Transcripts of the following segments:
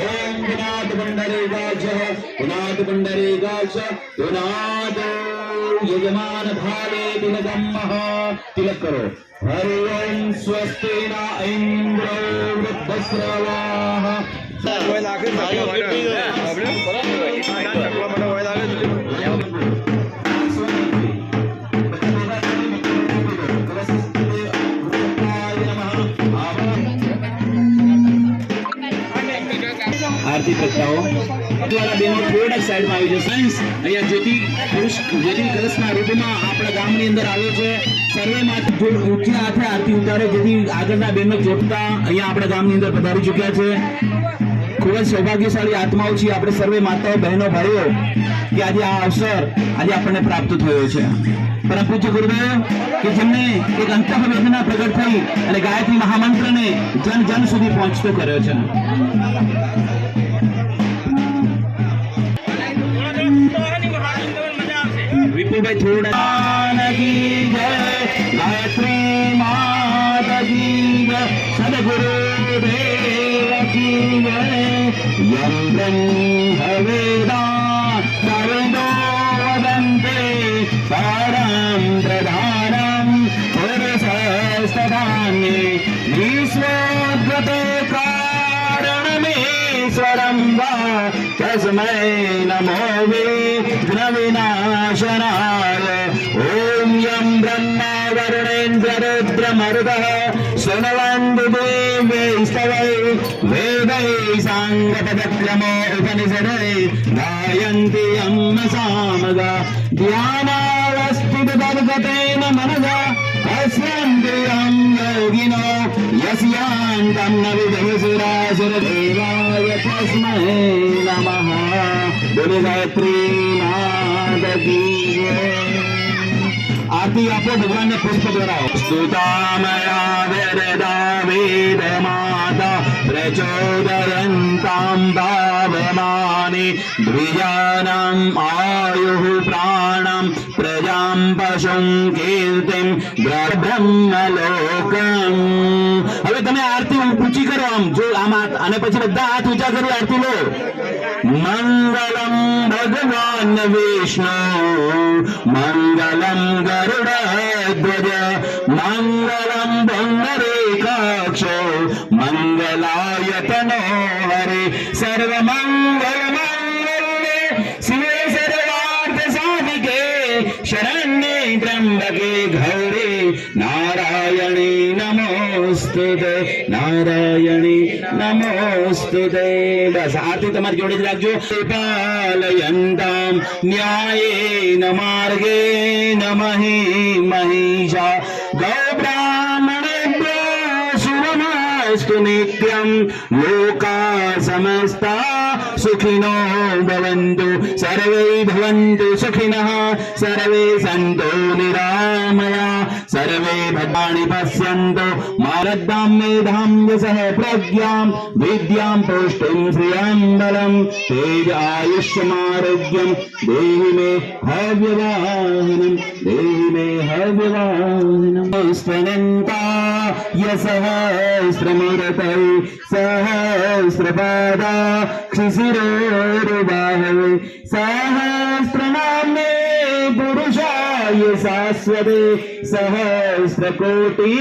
ओम गुणात पुंडरीकाक्ष गुणात पुंडरीकाक्ष गुणात यजमान भाले तिलकम महा तिलक करो हरि ओम स्वस्ति न इंद्रो वृद्धश्रवाः આરતી પ્રગટાવો દ્વારા બેનો થોડાક સાઈડમાં આવી જશે. સાયન્સ અહીંયા જ્યોતિ પુરુષ જ્યોતિ કલશના રૂપમાં આપણા ગામની અંદર આવ્યો છે. સર્વે માટે ઊંચી હાથે આરતી ઉતારે જેથી આગળના બેનો ચોટતા અહીંયા આપણા ગામની અંદર પધારી ચૂક્યા છે. ખૂબ જ સૌભાગ્યશાળી આત્માઓ છીએ આપણે સર્વે માતાઓ બહેનો ભાઈઓ કે આજે આ અવસર આજે આપણને પ્રાપ્ત થયો છે. પરમ પૂજ્ય ગુરુદેવ કે જેમને એક અંતઃ વેદના પ્રગટ થઈ અને ગાયત્રી મહામંત્રને જન જન સુધી પહોંચતો કર્યો છે. பிரம்மவேதா சரதோ வதந்தே சாராம் பிரதானம் ஒரு சதானே விஸ்வோத்வதே காரணமேஸ்வரம் வா. தஸ்மை நமோ விநாசனாய. ஓம் யம் பிரம்மா வருணேந்திர மருதா సాంగతపత్రమో ఉపనిషదై గాయంతి అమ్మ సామగా ధ్యానావస్థిత పరుకతైన మనగా అశ్రంతియం యోగినో యస్యాంతం నవిధముసురాసురదేవాయ తస్మై నమః. గురుగాత్రీ నా આરતી આપો ભગવાનને પુષ્પ દ્વિજાનામ આયુઃ પ્રાણમ પ્રજામ પશું કીર્તિમ બ્રહ્મલોકમ. હવે તમે આરતી ઊંચી કરો આમ. જો આમ અને પછી બધા હાથ ઊંચા કરી, આરતી લો. மங்களம் भगवान् विष्णु मङ्गलं गरुडध्वज मङ्गलं बङ्गरेकाक्षो मङ्गलायतनो हरे सर्वमङ्गलमा ગૌરે નારાયણી નમોસ્તુતે નારાયણી નમોસ્તુતે બસ આરતી તમારી જોડે જ રાખજો પાલયંતામ ન્યાયેન માર્ગેન મહી મહિષા ગૌ બ્રાહ્મણેભ્યો શુભમસ્તુ નિત્યમ લોકા સમસ્તા सुखिनो भवन्तु सर्वे भवन्तु सुखिनः सर्वे सन्तु निरामया सर्वे भद्राणि पश्यन्तु मारद्दां मेधां सह प्रज्ञां विद्यां पोष्टुं श्रियां बलम् तेज आयुष्यमारोग्यं देहि मे हव्यवाहनं देहि मे हव्यवाहनं स्वनन्ता यः सहस्रमुरतै सहस्रपादा क्षिशिरोरुबाहवे सहस्रनाम्ने पुरुषाय शाश्वते सहस्रकोटि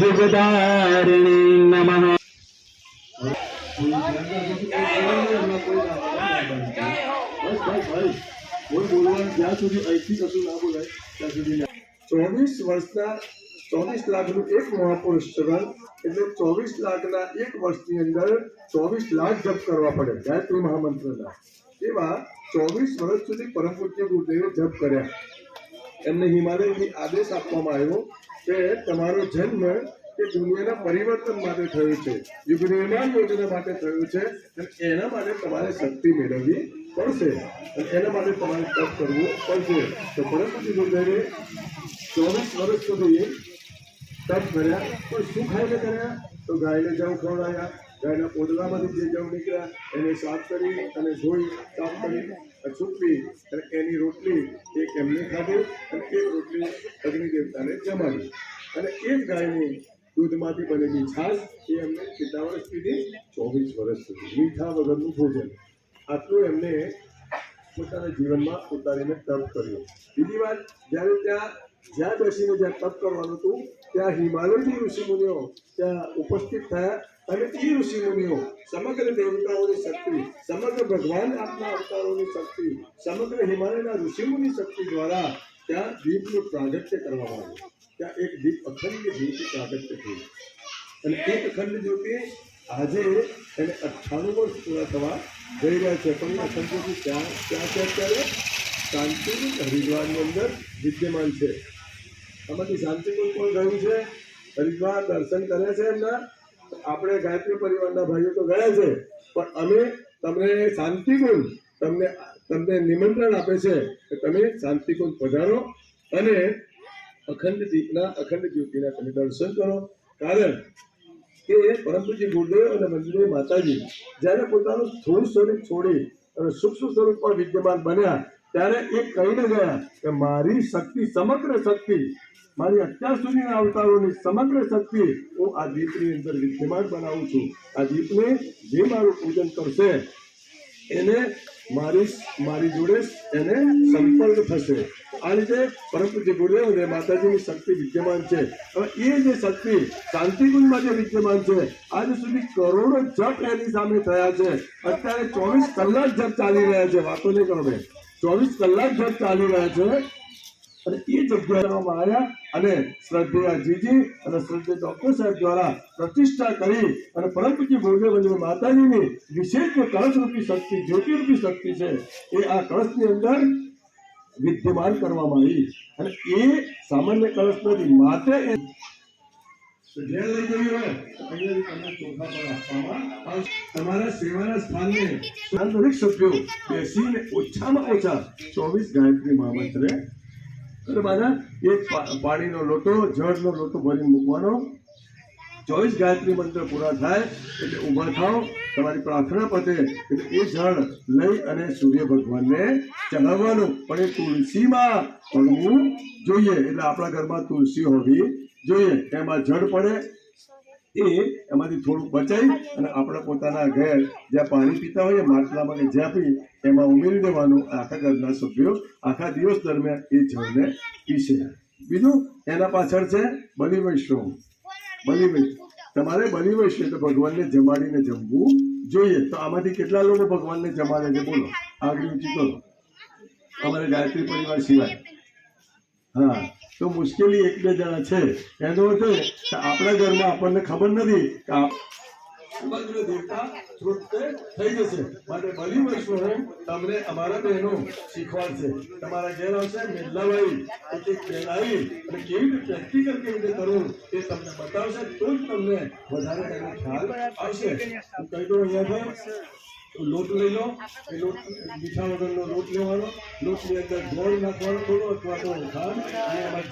जुगदारिणे नमः કોઈ બોલવાનું જ્યાં સુધી અહીંથી કશું ના બોલાય ત્યાં સુધી ના. ચોવીસ વર્ષના ચોવીસ લાખનું એક મહાપુરુષ ચરણ એટલે ચોવીસ લાખના એક વર્ષની અંદર ચોવીસ લાખ જપ કરવા પડે ગાયત્રી મહામંત્રના. એવા ચોવીસ વર્ષ સુધી પરમ પૂજ્ય ગુરુદેવે જપ કર્યા. એમને હિમાલયથી આદેશ આપવામાં આવ્યો કે તમારો જન્મ એ દુનિયાના પરિવર્તન માટે થયું છે, યુગ નિર્માણ યોજના માટે થયું છે અને એના માટે તમારે શક્તિ મેળવવી પડશે. અને એના માટે તમારે તપ કરવું પડશે. તો પરમપતિ ગુરુદેવે ચોવીસ વર્ષ સુધી તપ કર્યા પણ શું ખાઈને કર્યા તો ગાયને જવ ખવડાયા ગાયના પોદળામાંથી જે જવ નીકળ્યા, એને સાફ કરી અને ધોઈ, સાફ કરી સૂકવી અને એની રોટલી એક એમને ખાધી અને એક રોટલી અગ્નિ દેવતાને જમાડી. અને એ જ ગાયની દૂધમાંથી બનેલી છાશ એ એમને કેટલા વર્ષ ચોવીસ વર્ષ સુધી મીઠા વગરનું ભોજન. આટલું એમને પોતાના જીવનમાં ઉતારીને તપ કર્યો. બીજી વાત, જ્યારે ત્યાં જ્યાં બેસીને જ્યાં તપ કરવાનું હતું ત્યાં હિમાલયની ઋષિમુનિઓ ત્યાં ઉપસ્થિત થયા અને એ ઋષિમુનિઓ સમગ્ર દેવતાઓની શક્તિ, સમગ્ર ભગવાન આપના અવતારોની શક્તિ, સમગ્ર હિમાલયના ઋષિમુનિ શક્તિ દ્વારા ત્યાં દીપનું પ્રાગટ્ય કરવામાં આવ્યું. ત્યાં એક દીપ અખંડ જ્યોતિ પ્રાગટ્ય થયું. અને એક અખંડ જ્યોતિ આજે એને અઠ્ઠાણું વર્ષ પૂરા થવા જઈ રહ્યા છે. પણ અખંડ જ્યોતિ ત્યાં ત્યાં છે અત્યારે કાંતિની હરિદ્વારની અંદર વિદ્યમાન છે. આમાંથી શાંતિકુંજ પણ ગયું છે. હરિદ્વાર દર્શન કરે છે એમના. આપણે ગાયત્રી પરિવારના ભાઈઓ તો ગયા છે. પણ અમે તમને શાંતિકુંજ તમને તમને નિમંત્રણ આપે છે કે તમે શાંતિકુંજ પધારો અને અખંડ દીપના, અખંડ જ્યોતિના તમે દર્શન કરો. કારણ કે પરમપૂજ્ય ગુરુદેવ અને મંદિરે માતાજી જ્યારે પોતાનું સ્થૂળ સ્વરૂપ છોડી અને સૂક્ષ્મ સ્વરૂપમાં વિદ્યમાન બન્યા ત્યારે એ કહીને ગયા કે મારી શક્તિ, સમગ્ર શક્તિ, મારી અત્યાર સુધીના અવતારોની સમગ્ર શક્તિ હું આ દીપની અંદર વિદ્યમાન બનાવું છું. આ દીપને જે મારું પૂજન કરશે, એને મારી મારી જોડે એને સંપર્ક થશે. આ રીતે પરમ પૂજ્ય ગુરુદેવ અને માતાજીની શક્તિ વિદ્યમાન છે. હવે એ જે શક્તિ શાંતિકુંજમાં જે વિદ્યમાન છે, આજ સુધી કરોડો જપ એની સામે થયા છે. અત્યારે ચોવીસ કલાક જપ ચાલી રહ્યા છે. વાતો નહીં કરો બેન. ચોવીસ કલાક ધ્વજ ચાલી રહ્યા છે અને એ જગ્યામાં આવ્યા અને શ્રદ્ધેયા અને શ્રદ્ધેય ડોક્ટર સાહેબ દ્વારા પ્રતિષ્ઠા કરી અને પરમ પૂજ્ય અને માતાજીની વિશેષ કળશરૂપી શક્તિ, જ્યોતિરૂપી શક્તિ છે એ આ કળશની અંદર વિદ્યમાન કરવામાં આવી. અને એ સામાન્ય કળશ નથી માટે ઘેર લઈ જવી હોય તો અહીંયાથી તમને ચોખા પર આપવામાં આવશે. તમારા સેવાના સ્થાનને સ્થાન સભ્યો ઓછામાં ઓછા ચોવીસ ગાયત્રી મહામંત્રે અને બાધા એક પાણીનો લોટો, જળનો લોટો ભરીને મૂકવાનો. ચોવીસ ગાયત્રી મંત્ર પૂરા થાય એટલે ઊભા થાવ તમારી પ્રાર્થના પતે એટલે એ જળ લઈ અને સૂર્ય ભગવાનને ચઢાવવાનું. પણ એ તુલસીમાં પડવું જોઈએ. એટલે આપણા ઘરમાં તુલસી હોવી જોઈએ, એમાં જળ પડે એ એમાંથી થોડું બચાવી અને આપણે પોતાના ઘેર જ્યાં પાણી પીતા હોઈએ, માટલામાં કે જ્યાં પી, એમાં ઉમેરી દેવાનું આખા ઘરના સભ્યો આખા દિવસ દરમિયાન એ જળને પીશે. બીજું, એના પાછળ છે બલિ વૈષ્ણવ. બલિ વૈષ્ણવ તમારે બલિ વૈષ્ણવ તો ભગવાનને જમાડીને જમવું જોઈએ. તો આમાંથી કેટલા લોકો ભગવાનને જમાડે છે? બોલો. આગળ ઊંચી કરો. અમારે ગાયત્રી પરિવાર સિવાય. તો મુશ્કેલી એક બે જણા છે. એનો એ કે આપણા ઘરમાં આપણને ખબર નથી કે સમગ્ર દેવતા તૃપ્ત થઈ જશે. માટે બલી વૈષ્ણવ તમને અમારા બહેનો શીખવાડશે. તમારા ઘેર આવશે મેદલાવાઈ. એક એક અને કેવી રીતે પ્રેક્ટિકલ કેવી રીતે કરવું એ તમને બતાવશે. તો જ તમને વધારે તેનો ખ્યાલ આવશે. હું કહી દઉં અહીંયાથી લોટ લઈ લો. એ લોટ મીઠા વગરનો લોટ લેવાનો. લોટની અંદર ગોળ નાખવાનો થોડો અથવા તો ધાન અને એમાં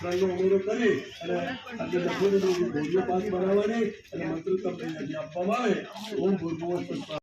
ત્રણનો ઉમેરો કરી અને અંદર લખેલું ગોળીઓ પાક બનાવવાની. અને મંત્ર અહીંયાથી આપવામાં આવે. ઓમ ભૂર્ભુવ